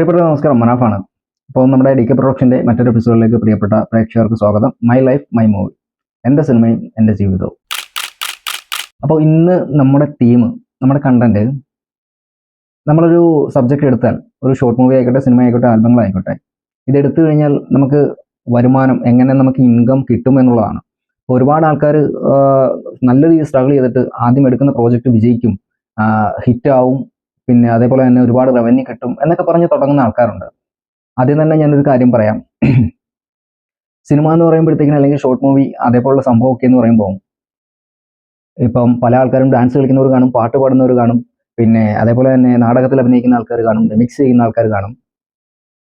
പ്രിയപ്പെട്ട നമസ്കാരം. മനാഫാണ്. അപ്പോൾ നമ്മുടെ ഡി കെ പ്രൊഡക്ഷന്റെ മറ്റൊരു എപ്പിസോഡിലേക്ക് പ്രിയപ്പെട്ട പ്രേക്ഷകർക്ക് സ്വാഗതം. മൈ ലൈഫ് മൈ മൂവി എന്റെ സിനിമയും എന്റെ ജീവിതവും. അപ്പോൾ ഇന്ന് നമ്മുടെ തീം നമ്മുടെ കണ്ടന്റ് നമ്മളൊരു സബ്ജക്റ്റ് എടുത്താൽ ഒരു ഷോർട്ട് മൂവി ആയിക്കോട്ടെ സിനിമ ആയിക്കോട്ടെ ആൽബങ്ങളായിക്കോട്ടെ ഇത് എടുത്തു കഴിഞ്ഞാൽ നമുക്ക് വരുമാനം എങ്ങനെ നമുക്ക് ഇൻകം കിട്ടും എന്നുള്ളതാണ്. ഒരുപാട് ആൾക്കാർ നല്ല രീതിയിൽ സ്ട്രഗിൾ ചെയ്തിട്ട് ആദ്യം എടുക്കുന്ന പ്രോജക്റ്റ് വിജയിക്കും ഹിറ്റ് ആവും പിന്നെ അതേപോലെ തന്നെ ഒരുപാട് റവന്യൂ കിട്ടും എന്നൊക്കെ പറഞ്ഞ് തുടങ്ങുന്ന ആൾക്കാരുണ്ട്. ആദ്യം തന്നെ ഞാനൊരു കാര്യം പറയാം. സിനിമ എന്ന് പറയുമ്പോഴത്തേക്കിനും അല്ലെങ്കിൽ ഷോർട്ട് മൂവി അതേപോലുള്ള സംഭവമൊക്കെ എന്ന് പറയുമ്പോൾ ഇപ്പം പല ആൾക്കാരും ഡാൻസ് കളിക്കുന്നവർ കാണും പാട്ട് പാടുന്നവർ കാണും പിന്നെ അതേപോലെ തന്നെ നാടകത്തിൽ അഭിനയിക്കുന്ന ആൾക്കാർ കാണും മിക്സ് ചെയ്യുന്ന ആൾക്കാർ കാണും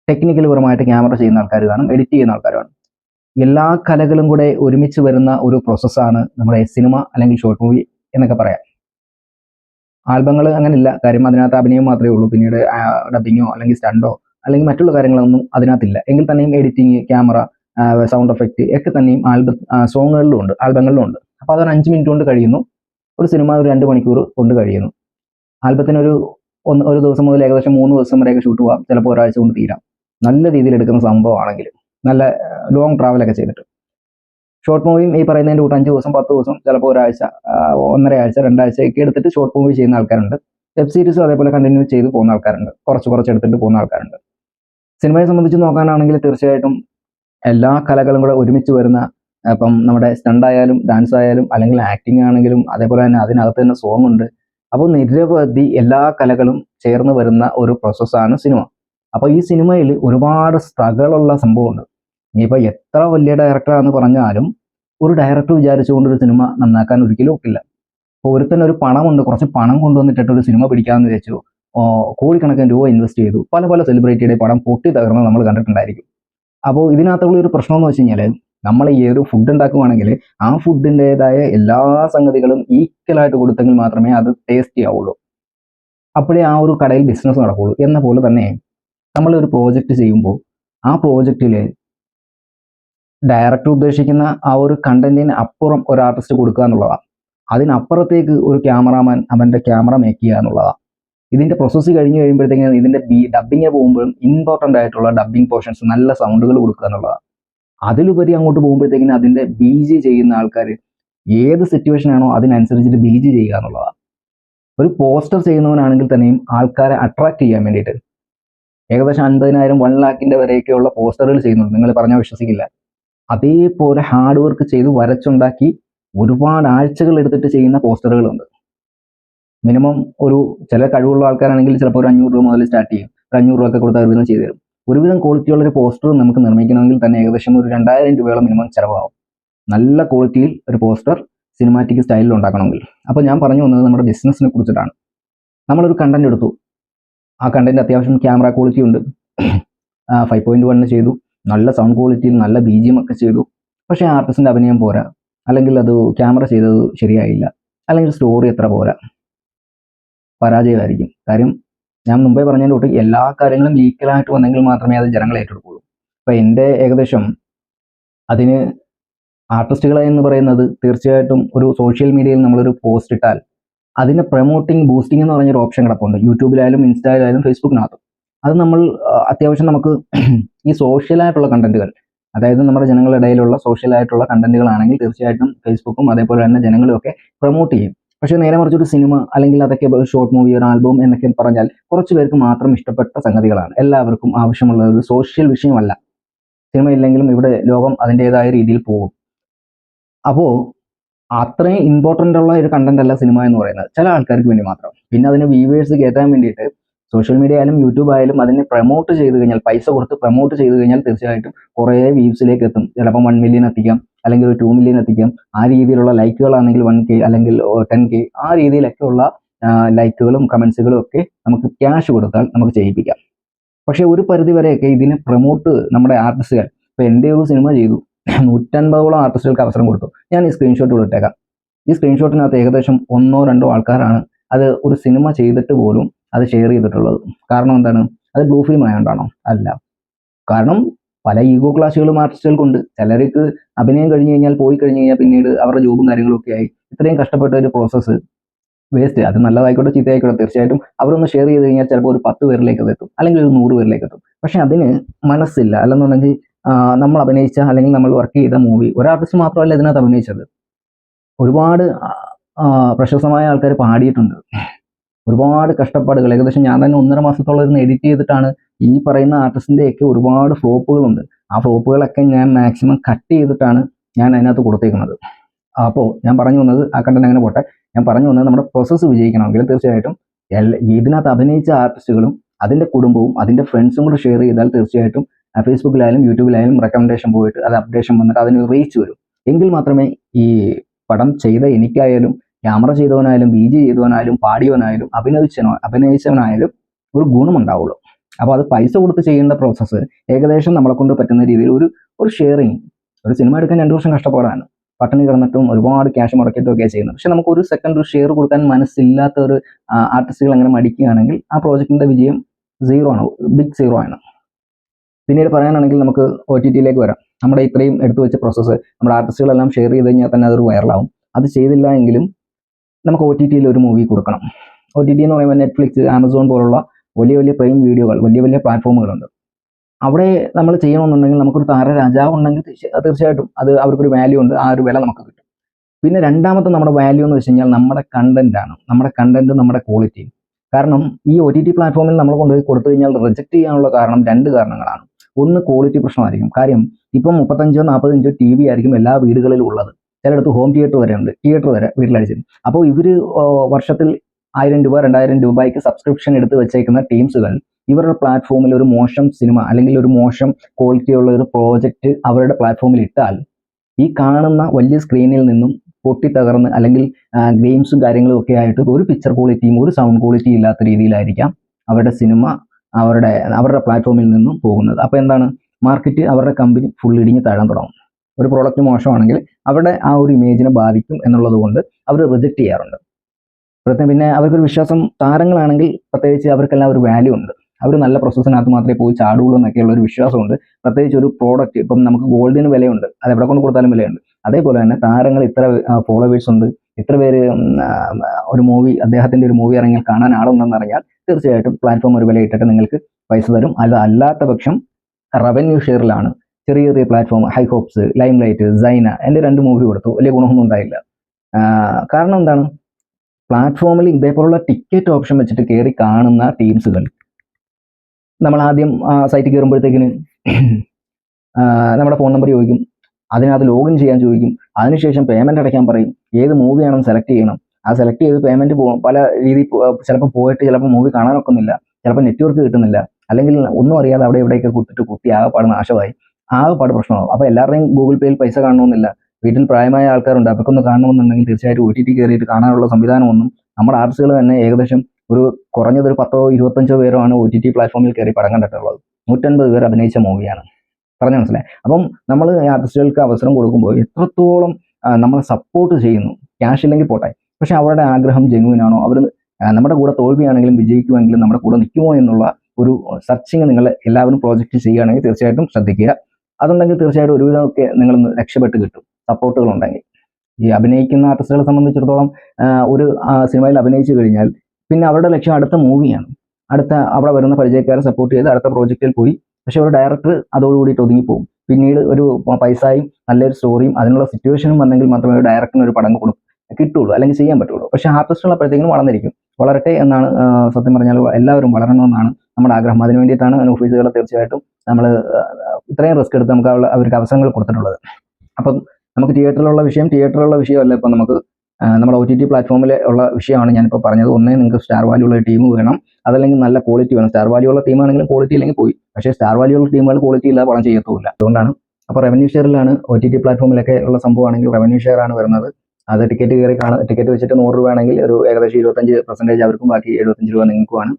ടെക്നിക്കൽ പരമായിട്ട് ക്യാമറ ചെയ്യുന്ന ആൾക്കാർ കാണും എഡിറ്റ് ചെയ്യുന്ന ആൾക്കാർ കാണും. എല്ലാ കലകളും കൂടെ ഒരുമിച്ച് വരുന്ന ഒരു പ്രോസസ്സാണ് നമ്മുടെ സിനിമ അല്ലെങ്കിൽ ഷോർട്ട് മൂവി എന്നൊക്കെ പറയാം. ആൽബങ്ങൾ അങ്ങനെ ഇല്ല കാര്യം അതിനകത്ത് അഭിനയം മാത്രമേ ഉള്ളൂ. പിന്നീട് ഡബിങ്ങോ അല്ലെങ്കിൽ സ്റ്റണ്ടോ അല്ലെങ്കിൽ മറ്റുള്ള കാര്യങ്ങളൊന്നും അതിനകത്തില്ല. എങ്കിൽ തന്നെയും എഡിറ്റിങ് ക്യാമറ സൗണ്ട് എഫക്റ്റ് ഒക്കെ തന്നെയും ആൽബ സോങ്ങുകളിലും ഉണ്ട് ആൽബങ്ങളിലും ഉണ്ട്. അപ്പോൾ അതൊരു അഞ്ച് മിനിറ്റ് കൊണ്ട് കഴിയുന്നു. ഒരു സിനിമ ഒരു രണ്ട് മണിക്കൂർ കൊണ്ട് കഴിയുന്നു. ആൽബത്തിനൊരു ഒന്ന് ഒരു ദിവസം മുതൽ ഏകദേശം മൂന്ന് ദിവസം വരെയൊക്കെ ഷൂട്ട് പോകാം ചിലപ്പോൾ ഒരാഴ്ച കൊണ്ട് തീരാം. നല്ല രീതിയിൽ എടുക്കുന്ന സംഭവമാണെങ്കിൽ നല്ല ലോങ് ട്രാവലൊക്കെ ചെയ്തിട്ട്. ഷോർട്ട് മൂവിയും ഈ പറയുന്നതിന്റെ കൂട്ട് അഞ്ച് ദിവസം പത്ത് ദിവസം ചിലപ്പോൾ ഒരാഴ്ച ഒന്നര ആഴ്ച രണ്ടാഴ്ച ഒക്കെ എടുത്തിട്ട് ഷോർട്ട് മൂവി ചെയ്യുന്ന ആൾക്കാരുണ്ട്. വെബ് സീരീസും അതേപോലെ കണ്ടിന്യൂ ചെയ്ത് പോകുന്ന ആൾക്കാരുണ്ട്. കുറച്ച് കുറച്ച് എടുത്തിട്ട് പോകുന്ന ആൾക്കാരുണ്ട്. സിനിമയെ സംബന്ധിച്ച് നോക്കാനാണെങ്കിൽ തീർച്ചയായിട്ടും എല്ലാ കലകളും കൂടെ ഒരുമിച്ച് വരുന്ന അപ്പം നമ്മുടെ സ്റ്റണ്ട് ആയാലും ഡാൻസ് ആയാലും അല്ലെങ്കിൽ ആക്ടിങ് ആണെങ്കിലും അതേപോലെ തന്നെ അതിനകത്ത് തന്നെ സോങ് ഉണ്ട്. അപ്പോൾ നിരവധി എല്ലാ കലകളും ചേർന്ന് വരുന്ന ഒരു പ്രോസസ്സാണ് സിനിമ. അപ്പോൾ ഈ സിനിമയിൽ ഒരുപാട് സ്ട്രഗിളുള്ള സംഭവമുണ്ട്. ഇനിയിപ്പോൾ എത്ര വലിയ ഡയറക്ടറാന്ന് പറഞ്ഞാലും ഒരു ഡയറക്ടർ വിചാരിച്ചുകൊണ്ട് ഒരു സിനിമ നന്നാക്കാൻ ഒരിക്കലും ഒക്കില്ല. അപ്പോൾ ഒരുത്തന്നെ ഒരു പണമുണ്ട് കുറച്ച് പണം കൊണ്ടുവന്നിട്ട് ഒരു സിനിമ പിടിക്കാമെന്ന് വെച്ചു കോടിക്കണക്കിന് രൂപ ഇൻവെസ്റ്റ് ചെയ്തു പല പല സെലിബ്രിറ്റിയുടെ പടം പൊട്ടി തകർന്ന് നമ്മൾ കണ്ടിട്ടുണ്ടായിരിക്കും. അപ്പോൾ ഇതിനകത്തുള്ള ഒരു പ്രശ്നം എന്ന് വെച്ച് കഴിഞ്ഞാൽ നമ്മൾ ഈ ഒരു ഫുഡ് ഉണ്ടാക്കുവാണെങ്കിൽ ആ ഫുഡിന്റെതായ എല്ലാ സംഗതികളും ഈക്വലായിട്ട് കൊടുത്തെങ്കിൽ മാത്രമേ അത് ടേസ്റ്റി ആവുള്ളൂ. അപ്പോഴേ ആ ഒരു കടയിൽ ബിസിനസ് നടക്കുള്ളൂ. എന്ന പോലെ തന്നെ നമ്മൾ ഒരു പ്രോജക്റ്റ് ചെയ്യുമ്പോൾ ആ പ്രോജക്റ്റിൽ ഡയറക്ടർ ഉദ്ദേശിക്കുന്ന ആ ഒരു കണ്ടന്റിന് അപ്പുറം ഒരു ആർട്ടിസ്റ്റ് കൊടുക്കുക എന്നുള്ളതാണ്. അതിനപ്പുറത്തേക്ക് ഒരു ക്യാമറാമാൻ അവന്റെ ക്യാമറ മേക്ക് ചെയ്യുക എന്നുള്ളതാണ്. ഇതിന്റെ പ്രോസസ്സ് കഴിഞ്ഞ് കഴിയുമ്പോഴത്തേക്കും ഇതിന്റെ ബി ഡബിങ് പോകുമ്പോഴും ഇമ്പോർട്ടന്റ് ആയിട്ടുള്ള ഡബിങ് പോർഷൻസ് നല്ല സൗണ്ടുകൾ കൊടുക്കുക എന്നുള്ളതാണ്. അതിലുപരി അങ്ങോട്ട് പോകുമ്പോഴത്തേക്കിന് അതിന്റെ ബി ജി ചെയ്യുന്ന ആൾക്കാർ ഏത് സിറ്റുവേഷൻ ആണോ അതിനനുസരിച്ചിട്ട് ബി ജി ചെയ്യുക എന്നുള്ളതാണ്. ഒരു പോസ്റ്റർ ചെയ്യുന്നവനാണെങ്കിൽ തന്നെയും ആൾക്കാരെ അട്രാക്ട് ചെയ്യാൻ വേണ്ടിയിട്ട് ഏകദേശം അൻപതിനായിരം വൺ ലാക്കിന്റെ വരെയൊക്കെയുള്ള പോസ്റ്ററുകൾ ചെയ്യുന്നുണ്ട്. നിങ്ങൾ പറഞ്ഞാൽ വിശ്വസിക്കില്ല. അതേപോലെ ഹാർഡ് വർക്ക് ചെയ്ത് വരച്ചുണ്ടാക്കി ഒരുപാട് ആഴ്ചകൾ എടുത്തിട്ട് ചെയ്യുന്ന പോസ്റ്ററുകളുണ്ട്. മിനിമം ഒരു ചില കഴിവുള്ള ആൾക്കാരാണെങ്കിൽ ചിലപ്പോൾ ഒരു അഞ്ഞൂറ് രൂപ മുതൽ സ്റ്റാർട്ട് ചെയ്യും. ഒരു അഞ്ഞൂറ് രൂപ ഒക്കെ കൊടുത്ത് ഒരുവിധം ചെയ്തു തരും. ഒരുവിധം ക്വാളിറ്റിയുള്ള ഒരു പോസ്റ്റർ നമുക്ക് നിർമ്മിക്കണമെങ്കിൽ തന്നെ ഏകദേശം ഒരു രണ്ടായിരം രൂപയോളം മിനിമം ചിലവാകും. നല്ല ക്വാളിറ്റിയിൽ ഒരു പോസ്റ്റർ സിനിമാറ്റിക് സ്റ്റൈലിൽ ഉണ്ടാക്കണമെങ്കിൽ. അപ്പോൾ ഞാൻ പറഞ്ഞു വന്നത് നമ്മുടെ ബിസിനസ്സിനെ കുറിച്ചിട്ടാണ്. നമ്മളൊരു കണ്ടന്റ് എടുത്തു. ആ കണ്ടന്റ് അത്യാവശ്യം ക്യാമറ ക്വാളിറ്റി ഉണ്ട്. ഫൈവ് പോയിന്റ് വണ്ണിന് ചെയ്തു. നല്ല സൗണ്ട് ക്വാളിറ്റിയിൽ നല്ല ബി ജി ഒക്കെ ചെയ്തു. പക്ഷേ ആർട്ടിസ്റ്റിന്റെ അഭിനയം പോരാ. അല്ലെങ്കിൽ അത് ക്യാമറ ചെയ്തത് ശരിയായില്ല. അല്ലെങ്കിൽ സ്റ്റോറി എത്ര പോരാ. പരാജയമായിരിക്കും. കാര്യം ഞാൻ മുമ്പേ പറഞ്ഞതിന്റെ തൊട്ട് എല്ലാ കാര്യങ്ങളും ഈക്വലായിട്ട് വന്നെങ്കിൽ മാത്രമേ അത് ജനങ്ങൾ ഏറ്റെടുക്കുള്ളൂ. അപ്പോൾ എന്റെ ഏകദേശം അതിന് ആർട്ടിസ്റ്റുകളെ എന്ന് പറയുന്നത് തീർച്ചയായിട്ടും ഒരു സോഷ്യൽ മീഡിയയിൽ നമ്മളൊരു പോസ്റ്റ് ഇട്ടാൽ അതിനെ പ്രൊമോട്ടിങ് ബൂസ്റ്റിംഗ് എന്ന് പറഞ്ഞൊരു ഓപ്ഷൻ കിടപ്പുണ്ട്. യൂട്യൂബിലായാലും ഇൻസ്റ്റായിലായാലും ഫേസ്ബുക്കിനകത്തും അത് നമ്മൾ അത്യാവശ്യം നമുക്ക് ഈ സോഷ്യലായിട്ടുള്ള കണ്ടന്റുകൾ അതായത് നമ്മുടെ ജനങ്ങളുടെ ഇടയിലുള്ള സോഷ്യലായിട്ടുള്ള കണ്ടന്റുകളാണെങ്കിൽ തീർച്ചയായിട്ടും ഫേസ്ബുക്കും അതേപോലെ തന്നെ ജനങ്ങളും ഒക്കെ പ്രൊമോട്ട് ചെയ്യും. പക്ഷേ നേരെ മറിച്ച് ഒരു സിനിമ അല്ലെങ്കിൽ അതൊക്കെ ഷോർട്ട് മൂവി ഒരു ആൽബം എന്നൊക്കെ പറഞ്ഞാൽ കുറച്ച് പേർക്ക് മാത്രം ഇഷ്ടപ്പെട്ട സംഗതികളാണ്. എല്ലാവർക്കും ആവശ്യമുള്ള ഒരു സോഷ്യൽ വിഷയമല്ല. സിനിമ ഇല്ലെങ്കിലും ഇവിടെ ലോകം അതിന്റെതായ രീതിയിൽ പോകും. അപ്പോൾ അത്രയും ഇമ്പോർട്ടന്റ് ഉള്ള ഒരു കണ്ടന്റ് അല്ല സിനിമ എന്ന് പറയുന്നത്. ചില ആൾക്കാർക്ക് വേണ്ടി മാത്രം. പിന്നെ അതിന് വ്യൂവേഴ്സ് കയറ്റാൻ വേണ്ടിയിട്ട് സോഷ്യൽ മീഡിയ ആയാലും യൂട്യൂബ് ആയാലും അതിനെ പ്രൊമോട്ട് ചെയ്ത് കഴിഞ്ഞാൽ പൈസ കൊടുത്ത് പ്രൊമോട്ട് ചെയ്ത് കഴിഞ്ഞാൽ തീർച്ചയായിട്ടും കുറേ വ്യൂസിലേക്ക് എത്തും. ചിലപ്പോൾ വൺ മില്യൺ എത്തിക്കാം അല്ലെങ്കിൽ ഒരു ടു മില്യൺ എത്തിക്കാം. ആ രീതിയിലുള്ള ലൈക്കുകളാണെങ്കിൽ വൺ കെ അല്ലെങ്കിൽ ടെൻ കെ ആ രീതിയിലൊക്കെ ഉള്ള ലൈക്കുകളും കമൻസുകളും ഒക്കെ നമുക്ക് ക്യാഷ് കൊടുത്താൽ നമുക്ക് ചെയ്യിപ്പിക്കാം. പക്ഷേ ഒരു പരിധി വരെയൊക്കെ ഇതിനെ പ്രൊമോട്ട് നമ്മുടെ ആർട്ടിസ്റ്റുകൾ ഇപ്പോൾ എന്റെ ഒരു സിനിമ ചെയ്തു. നൂറ്റൻപതോളം ആർട്ടിസ്റ്റുകൾക്ക് അവസരം കൊടുത്തു. ഞാൻ ഈ സ്ക്രീൻഷോട്ട് കൊടുത്തേക്കാം ഈ സ്ക്രീൻഷോട്ടിനകത്ത് ഏകദേശം ഒന്നോ രണ്ടോ ആൾക്കാരാണ്. അത് ഒരു സിനിമ ചെയ്തിട്ട് പോലും അത് ഷെയർ ചെയ്തിട്ടുള്ളത്. കാരണം എന്താണ്? അത് ബ്ലൂ ഫിലിം ആയതുകൊണ്ടാണോ അല്ല. കാരണം പല ഈഗോ ക്ലാസ്സുകളും ആർട്ടിസ്റ്റുകൾക്കുണ്ട് ചിലർക്ക് അഭിനയം കഴിഞ്ഞു കഴിഞ്ഞാൽ പോയി കഴിഞ്ഞു കഴിഞ്ഞാൽ പിന്നീട് അവരുടെ ജോബും കാര്യങ്ങളൊക്കെ ആയി. ഇത്രയും കഷ്ടപ്പെട്ട ഒരു പ്രോസസ്സ് വേസ്റ്റ് അത് നല്ലതായിക്കോട്ടെ ചീത്തയായിക്കോട്ടെ തീർച്ചയായിട്ടും അവരൊന്ന് ഷെയർ ചെയ്ത് കഴിഞ്ഞാൽ ചിലപ്പോൾ ഒരു പത്ത് പേരിലേക്ക് അത് എത്തും. അല്ലെങ്കിൽ ഒരു നൂറ് പേരിലേക്ക് എത്തും. പക്ഷേ അതിന് മനസ്സില്ല. അല്ലെന്നുണ്ടെങ്കിൽ നമ്മൾ അഭിനയിച്ച അല്ലെങ്കിൽ നമ്മൾ വർക്ക് ചെയ്ത മൂവി ഒരു ആർട്ടിസ്റ്റ് മാത്രമല്ല ഇതിനകത്ത് അഭിനയിച്ചത്. ഒരുപാട് പ്രശസ്തമായ ആൾക്കാർ പാടിയിട്ടുണ്ട്. ഒരുപാട് കഷ്ടപ്പാടുകൾ. ഏകദേശം ഞാൻ തന്നെ ഒന്നര മാസത്തോളം ഇരുന്ന് എഡിറ്റ് ചെയ്തിട്ടാണ് ഈ പറയുന്ന ആർട്ടിസ്റ്റിന്റെയൊക്കെ ഒരുപാട് ഫ്ലോപ്പുകളുണ്ട് ആ ഫ്ലോപ്പുകളൊക്കെ ഞാൻ മാക്സിമം കട്ട് ചെയ്തിട്ടാണ് ഞാൻ അതിനകത്ത് കൊടുത്തേക്കുന്നത്. അപ്പോൾ ഞാൻ പറഞ്ഞു വന്നത് ആ കണ്ടന്റ് അങ്ങനെ പോട്ടെ. ഞാൻ പറഞ്ഞു വന്നത് നമ്മുടെ പ്രോസസ്സ് വിജയിക്കണമെങ്കിൽ തീർച്ചയായിട്ടും ഇതിനകത്ത് അഭിനയിച്ച ആർട്ടിസ്റ്റുകളും അതിന്റെ കുടുംബവും അതിന്റെ ഫ്രണ്ട്സും കൂടെ ഷെയർ ചെയ്താൽ തീർച്ചയായിട്ടും ഫേസ്ബുക്കിലായാലും യൂട്യൂബിലായാലും റെക്കമെൻഡേഷൻ പോയിട്ട് അത് അപ്ഡേഷൻ വന്നിട്ട് അതിന് റീച്ച് വരും. എങ്കിൽ മാത്രമേ ഈ പടം ചെയ്ത എനിക്കായാലും ക്യാമറ ചെയ്തവനായാലും ബി ജി ചെയ്തവനായാലും പാടിയവനായാലും അഭിനയിച്ചനോ അഭിനയിച്ചവനായാലും ഒരു ഗുണമുണ്ടാവുള്ളൂ അപ്പോൾ അത് പൈസ കൊടുത്ത് ചെയ്യേണ്ട പ്രോസസ്സ് ഏകദേശം നമ്മളെ കൊണ്ട് പറ്റുന്ന രീതിയിൽ ഒരു ഒരു ഷെയറിങ് ഒരു സിനിമ എടുക്കാൻ രണ്ട് വർഷം കഷ്ടപ്പാടാണ്. പട്ടണി കിടന്നിട്ടും ഒരുപാട് ക്യാഷ് മുടക്കിയിട്ടും ഒക്കെ ചെയ്യുന്നത്. പക്ഷെ നമുക്ക് ഒരു സെക്കൻഡ് ഷെയർ കൊടുക്കാൻ മനസ്സില്ലാത്ത ഒരു ആർട്ടിസ്റ്റുകൾ അങ്ങനെ മടിക്കുകയാണെങ്കിൽ ആ പ്രോജക്റ്റിന്റെ വിജയം സീറോ ആണ് ബിഗ് സീറോ ആണ്. പിന്നീട് പറയാനാണെങ്കിൽ നമുക്ക് ഒ ടി ടിയിലേക്ക് വരാം. നമ്മുടെ ഇത്രയും എടുത്തു വെച്ച പ്രോസസ്സ് നമ്മുടെ ആർട്ടിസ്റ്റുകളെല്ലാം ഷെയർ ചെയ്ത് കഴിഞ്ഞാൽ തന്നെ അതൊരു വൈറലാവും അത് ചെയ്തില്ല എങ്കിലും നമുക്ക് ഒ ടി ടിയിൽ ഒരു മൂവി കൊടുക്കണം. ഒ ടി ടി എന്ന് പറയുമ്പോൾ നെറ്റ്ഫ്ലിക്സ് ആമസോൺ പോലുള്ള വലിയ വലിയ പ്രൈം വീഡിയോകൾ വലിയ വലിയ പ്ലാറ്റ്ഫോമുകളുണ്ട് അവിടെ നമ്മൾ ചെയ്യണമെന്നുണ്ടെങ്കിൽ നമുക്കൊരു താര രാജാവ് ഉണ്ടെങ്കിൽ തീർച്ചയായിട്ടും അത് അവർക്കൊരു വാല്യൂ ഉണ്ട് ആ ഒരു വില നമുക്ക് കിട്ടും. പിന്നെ രണ്ടാമത്തെ നമ്മുടെ വാല്യൂ എന്ന് വെച്ച് കഴിഞ്ഞാൽ നമ്മുടെ കണ്ടന്റ് ആണ്. നമ്മുടെ കണ്ടന്റും നമ്മുടെ ക്വാളിറ്റി കാരണം ഈ ഒ ടി ടി പ്ലാറ്റ്ഫോമിൽ നമ്മൾ കൊണ്ടുപോയി കൊടുത്തു കഴിഞ്ഞാൽ റിജക്ട് ചെയ്യാനുള്ള കാരണം രണ്ട് കാരണങ്ങളാണ്. ഒന്ന് ക്വാളിറ്റി പ്രശ്നമായിരിക്കും. കാര്യം ഇപ്പം മുപ്പത്തഞ്ചോ നാൽപ്പത്തഞ്ചോ ടി വി ആയിരിക്കും എല്ലാ വീടുകളിലും ഉള്ളത്. ചിലയിടത്ത് ഹോം തിയേറ്റർ വരെ ഉണ്ട്. തിയേറ്റർ വരെ വീട്ടിലടിച്ചിട്ട് അപ്പോൾ ഇവർ വർഷത്തിൽ ആയിരം രൂപ രണ്ടായിരം രൂപയ്ക്ക് സബ്സ്ക്രിപ്ഷൻ എടുത്ത് വെച്ചേക്കുന്ന ടീംസുകൾ ഇവരുടെ പ്ലാറ്റ്ഫോമിൽ ഒരു മോശം സിനിമ അല്ലെങ്കിൽ ഒരു മോശം ക്വാളിറ്റിയുള്ള ഒരു പ്രോജക്റ്റ് അവരുടെ പ്ലാറ്റ്ഫോമിൽ ഇട്ടാൽ ഈ കാണുന്ന വലിയ സ്ക്രീനിൽ നിന്നും പൊട്ടിത്തകർന്ന് അല്ലെങ്കിൽ ഗെയിംസും കാര്യങ്ങളും ഒക്കെ ആയിട്ട് ഒരു പിക്ചർ ക്വാളിറ്റിയും ഒരു സൗണ്ട് ക്വാളിറ്റിയും ഇല്ലാത്ത രീതിയിലായിരിക്കാം അവരുടെ സിനിമ അവരുടെ അവരുടെ പ്ലാറ്റ്ഫോമിൽ നിന്നും പോകുന്നത്. അപ്പോൾ എന്താണ്? മാർക്കറ്റ് അവരുടെ കമ്പനി ഫുൾ ഇടിഞ്ഞ് താഴാൻ തുടങ്ങും. ഒരു പ്രോഡക്റ്റ് മോശമാണെങ്കിൽ അവരുടെ ആ ഒരു ഇമേജിനെ ബാധിക്കും എന്നുള്ളത് കൊണ്ട് അവർ റിജക്റ്റ് ചെയ്യാറുണ്ട്. പിന്നെ അവർക്കൊരു വിശ്വാസം താരങ്ങളാണെങ്കിൽ പ്രത്യേകിച്ച് അവർക്കെല്ലാം ഒരു വാല്യൂ ഉണ്ട്. അവർ നല്ല പ്രൊസസ്സിനകത്ത് മാത്രമേ പോയി ചാടുള്ളൂ എന്നൊക്കെയുള്ള ഒരു വിശ്വാസമുണ്ട്. പ്രത്യേകിച്ച് ഒരു പ്രോഡക്റ്റ് ഇപ്പം നമുക്ക് ഗോൾഡിന് വിലയുണ്ട്. അത് എവിടെ കൊണ്ട് കൊടുത്താലും വിലയുണ്ട്. അതേപോലെ തന്നെ താരങ്ങൾ ഇത്ര ഫോളോവേഴ്സ് ഉണ്ട്. ഇത്ര പേര് ഒരു മൂവി അദ്ദേഹത്തിന്റെ ഒരു മൂവി ഇറങ്ങിയാൽ കാണാൻ ആളുണ്ടെന്ന് അറിഞ്ഞാൽ തീർച്ചയായിട്ടും പ്ലാറ്റ്ഫോം ഒരു വില ഇട്ടിട്ട് നിങ്ങൾക്ക് പൈസ തരും. അത് അല്ലാത്ത പക്ഷം റവന്യൂ ഷെയറിലാണ് ചെറിയ ചെറിയ platform high hopes lime light Saina എന്റെ രണ്ട് മൂവി കൊടുത്തു. വലിയ ഗുണമൊന്നും ഉണ്ടായില്ല. കാരണം എന്താണ്? പ്ലാറ്റ്ഫോമിൽ ഇതേപോലുള്ള ടിക്കറ്റ് ഓപ്ഷൻ വെച്ചിട്ട് കയറി കാണുന്ന ടീംസുകൾ നമ്മൾ ആദ്യം ആ സൈറ്റിൽ കയറുമ്പോഴത്തേക്കിന് നമ്മുടെ ഫോൺ നമ്പർ ചോദിക്കും. അതിനകത്ത് ലോഗിൻ ചെയ്യാൻ ചോദിക്കും. അതിനുശേഷം പേയ്മെന്റ് അടയ്ക്കാൻ പറയും. ഏത് മൂവിയാണെന്ന് സെലക്ട് ചെയ്യണം. ആ സെലക്ട് ചെയ്ത് പേയ്മെന്റ് പോകും പല രീതി ചിലപ്പോൾ പോയിട്ട് ചിലപ്പോൾ മൂവി കാണാനൊക്കുന്നില്ല. ചിലപ്പോൾ നെറ്റ്വർക്ക് കിട്ടുന്നില്ല. അല്ലെങ്കിൽ ഒന്നും അറിയാതെ അവിടെ ഇവിടെയൊക്കെ കുത്തിട്ട് കുത്തി ആകെപ്പാട് നാശമായി. ആകെപ്പാട് പ്രശ്നമാകും അപ്പോൾ എല്ലാവരുടെയും ഗൂഗിൾ പേയിൽ പൈസ കാണണമെന്നില്ല. വീട്ടിൽ പ്രായമായ ആൾക്കാരുണ്ട്. അവർക്കൊന്ന് കാണണമെന്നുണ്ടെങ്കിൽ തീർച്ചയായിട്ടും ഒ ടി ടി കയറിയിട്ട് കാണാനുള്ള സംവിധാനമൊന്നും നമ്മുടെ ആർട്ടിസ്റ്റുകൾ തന്നെ ഏകദേശം ഒരു കുറഞ്ഞത് ഒരു പത്തോ ഇരുപത്തഞ്ചോ പേരോ ആണ് ഒ ടി ടി പ്ലാറ്റ്ഫോമിൽ കയറി പടം കണ്ടിട്ടുള്ളത്. നൂറ്റൻപത് പേർ അഭിനയിച്ച മൂവിയാണ്. പറഞ്ഞു മനസ്സിലായി? അപ്പം നമ്മൾ ആർട്ടിസ്റ്റുകൾക്ക് അവസരം കൊടുക്കുമ്പോൾ എത്രത്തോളം നമ്മൾ സപ്പോർട്ട് ചെയ്യുന്നു? ക്യാഷ് ഇല്ലെങ്കിൽ പോട്ടെ. പക്ഷെ അവരുടെ ആഗ്രഹം ജെനുവിനാണോ അവർ നമ്മുടെ കൂടെ തോൽവിയാണെങ്കിലും വിജയിക്കുമെങ്കിലും നമ്മുടെ കൂടെ നിൽക്കുമോ എന്നുള്ള ഒരു സർച്ചിങ് നിങ്ങൾ എല്ലാവരും പ്രോജക്റ്റ് ചെയ്യുകയാണെങ്കിൽ തീർച്ചയായിട്ടും ശ്രദ്ധിക്കുക. അതുണ്ടെങ്കിൽ തീർച്ചയായിട്ടും ഒരുവിധമൊക്കെ നിങ്ങൾ രക്ഷപ്പെട്ട് കിട്ടും. സപ്പോർട്ടുകൾ ഉണ്ടെങ്കിൽ ഈ അഭിനയിക്കുന്ന ആർട്ടിസ്റ്റുകളെ സംബന്ധിച്ചിടത്തോളം ഒരു സിനിമയിൽ അഭിനയിച്ചു കഴിഞ്ഞാൽ പിന്നെ അവരുടെ ലക്ഷ്യം അടുത്ത മൂവിയാണ് അടുത്ത അവിടെ വരുന്ന പരിചയക്കാരെ സപ്പോർട്ട് ചെയ്ത് അടുത്ത പ്രോജക്റ്റിൽ പോയി. പക്ഷെ ഒരു ഡയറക്ടർ അതോടുകൂടിയിട്ട് ഒതുങ്ങിപ്പോകും പിന്നീട് ഒരു പൈസയും നല്ലൊരു സ്റ്റോറിയും അതിനുള്ള സിറ്റുവേഷനും വന്നെങ്കിൽ മാത്രമേ ഒരു ഡയറക്ടറിന് ഒരു പടം കൊടുക്കും കിട്ടുള്ളൂ അല്ലെങ്കിൽ ചെയ്യാൻ പറ്റുള്ളൂ പക്ഷെ ആർട്ടിസ്റ്റുകൾ അപ്പോഴത്തേക്കും വളർന്നിരിക്കും. വളരട്ടെ എന്നാണ് സത്യം പറഞ്ഞാൽ എല്ലാവരും വളരണമെന്നാണ് നമ്മുടെ ആഗ്രഹം. അതിനു വേണ്ടിയിട്ടാണ് ഓഫീസുകളെ തീർച്ചയായിട്ടും നമ്മൾ ഇത്രയും റിസ്ക് എടുത്ത് നമുക്ക് അവ- അവർക്ക് അവസരങ്ങൾ കൊടുത്തിട്ടുള്ളത്. അപ്പം നമുക്ക് തിയേറ്ററിലുള്ള വിഷയം തിയേറ്ററിലുള്ള വിഷയമല്ല ഇപ്പം നമുക്ക് നമ്മുടെ ഒ ടി ടി പ്ലാറ്റ്ഫോമിൽ ഉള്ള വിഷയമാണ് ഞാനിപ്പോൾ പറഞ്ഞത്. ഒന്നേ നിങ്ങൾക്ക് സ്റ്റാർ വാല്യൂ ഉള്ള ടീം വേണം. അതല്ലെങ്കിൽ നല്ല ക്വാളിറ്റി വേണം. സ്റ്റാർ വാല്യൂ ഉള്ള ടീമാണെങ്കിലും ക്വാളിറ്റി ഇല്ലെങ്കിൽ പോയി. പക്ഷേ സ്റ്റാർ വാല്യൂ ഉള്ള ടീമുകൾ ക്വാളിറ്റി ഇല്ല പണം ചെയ്യത്തുമില്ല. അതുകൊണ്ടാണ് അപ്പോൾ റവന്യൂ ഷെയറിലാണ് ഒ ടി ടി പ്ലാറ്റ്ഫോമിലൊക്കെ ഉള്ള സംഭവമാണെങ്കിൽ റവന്യൂ ഷെയർ ആണ് വരുന്നത്. അത് ടിക്കറ്റ് കയറി കാണാൻ ടിക്കറ്റ് വെച്ചിട്ട് നൂറ് രൂപയാണെങ്കിൽ ഒരു ഏകദേശം ഇരുപത്തഞ്ച് പെർസെന്റേജ് അവർക്കും ബാക്കി എഴുപത്തഞ്ച് രൂപ നിങ്ങൾക്കുമാണ്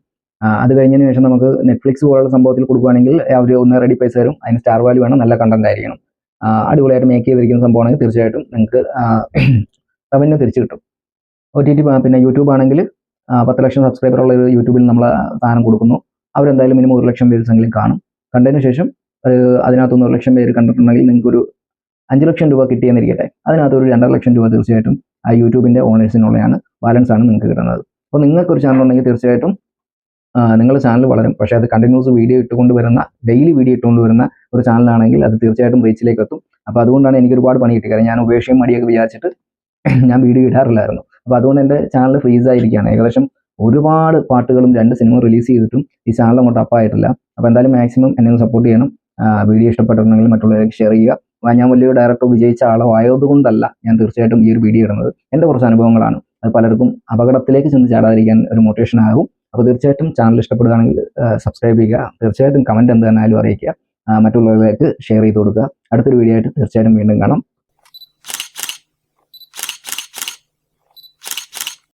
അത് കഴിഞ്ഞതിന് ശേഷം നമുക്ക് നെറ്റ്ഫ്ലിക്സ് പോലുള്ള സംഭവത്തിൽ കൊടുക്കുകയാണെങ്കിൽ അവർ ഒന്ന് റെഡി പൈസ തരും. അതിന് സ്റ്റാർ വാല്യൂ വേണം നല്ല കണ്ടന്റ് ആയിരിക്കണം. അടിപൊളിയായിട്ട് മേക്ക് ചെയ്തിരിക്കുന്ന സംഭവമാണെങ്കിൽ തീർച്ചയായിട്ടും നിങ്ങൾക്ക് റവന്യൂ തിരിച്ചു കിട്ടും. ഒ ടി ടി പിന്നെ യൂട്യൂബ് ആണെങ്കിൽ പത്ത് ലക്ഷം സബ്സ്ക്രൈബർ ഉള്ള ഒരു യൂട്യൂബിൽ നമ്മൾ സാധനം കൊടുക്കുന്നു. അവരെന്തായാലും മിനിമം ഒരു ലക്ഷം പേര് എങ്കിലും കാണും. കണ്ടതിന് ശേഷം അതിനകത്തുനിന്ന് ഒരു ലക്ഷം പേര് കണ്ടിട്ടുണ്ടെങ്കിൽ നിങ്ങൾക്ക് ഒരു അഞ്ച് ലക്ഷം രൂപ കിട്ടിയെന്നിരിക്കട്ടെ. അതിനകത്ത് ഒരു രണ്ടര ലക്ഷം രൂപ തീർച്ചയായിട്ടും ആ യൂട്യൂബിന്റെ ഓണേഴ്സിനുള്ളതാണ് ബാലൻസ് ആണ് നിങ്ങൾക്ക് കിട്ടുന്നത്. അപ്പോൾ നിങ്ങൾക്ക് ഒരു ചാനൽ ഉണ്ടെങ്കിൽ തീർച്ചയായിട്ടും നിങ്ങളുടെ ചാനൽ വളരും. പക്ഷേ അത് കണ്ടിന്യൂസ് വീഡിയോ ഇട്ടുകൊണ്ട് വരുന്ന ഡെയിലി വീഡിയോ ഇട്ടുകൊണ്ട് വരുന്ന ഒരു ചാനലാണെങ്കിൽ അത് തീർച്ചയായിട്ടും റീച്ചിലേക്ക് എത്തും. അപ്പോൾ അതുകൊണ്ടാണ് എനിക്ക് ഒരുപാട് പണി കിട്ടി. കാരണം ഞാൻ ഉപേക്ഷയും മടിയൊക്കെ വിചാരിച്ചിട്ട് ഞാൻ വീഡിയോ ഇടാറില്ലായിരുന്നു. അപ്പോൾ അതുകൊണ്ട് എന്റെ ചാനൽ ഫ്രീസ് ആയിരിക്കുകയാണ്. ഏകദേശം ഒരുപാട് പാട്ടുകളും രണ്ട് സിനിമ റിലീസ് ചെയ്തിട്ടും ഈ ചാനൽ അങ്ങോട്ട് അപ്പായിട്ടില്ല അപ്പോൾ എന്തായാലും മാക്സിമം എന്നെ സപ്പോർട്ട് ചെയ്യണം. വീഡിയോ ഇഷ്ടപ്പെട്ടിട്ടുണ്ടെങ്കിൽ മറ്റുള്ളവർക്ക് ഷെയർ ചെയ്യുക. ഞാൻ ഡയറക്ടർ വിജയിച്ച ആളോ ആയതുകൊണ്ടല്ല ഞാൻ തീർച്ചയായിട്ടും ഈ ഒരു വീഡിയോ ഇടുന്നത്. എന്റെ കുറച്ച് അനുഭവങ്ങളാണ്. അത് പലർക്കും അപകടത്തിലേക്ക് ചെന്ന് ചാടാതിരിക്കാൻ ഒരു മോട്ടിവേഷൻ ആകും. അപ്പോൾ തീർച്ചയായിട്ടും ചാനൽ ഇഷ്ടപ്പെടുകയാണെങ്കിൽ സബ്സ്ക്രൈബ് ചെയ്യുക. തീർച്ചയായിട്ടും കമന്റ് എന്ത് തന്നാലും അറിയിക്കുക. മറ്റുള്ളവരിലേക്ക് ഷെയർ ചെയ്ത് കൊടുക്കുക. അടുത്തൊരു വീഡിയോ ആയിട്ട് തീർച്ചയായിട്ടും വീണ്ടും കാണാം.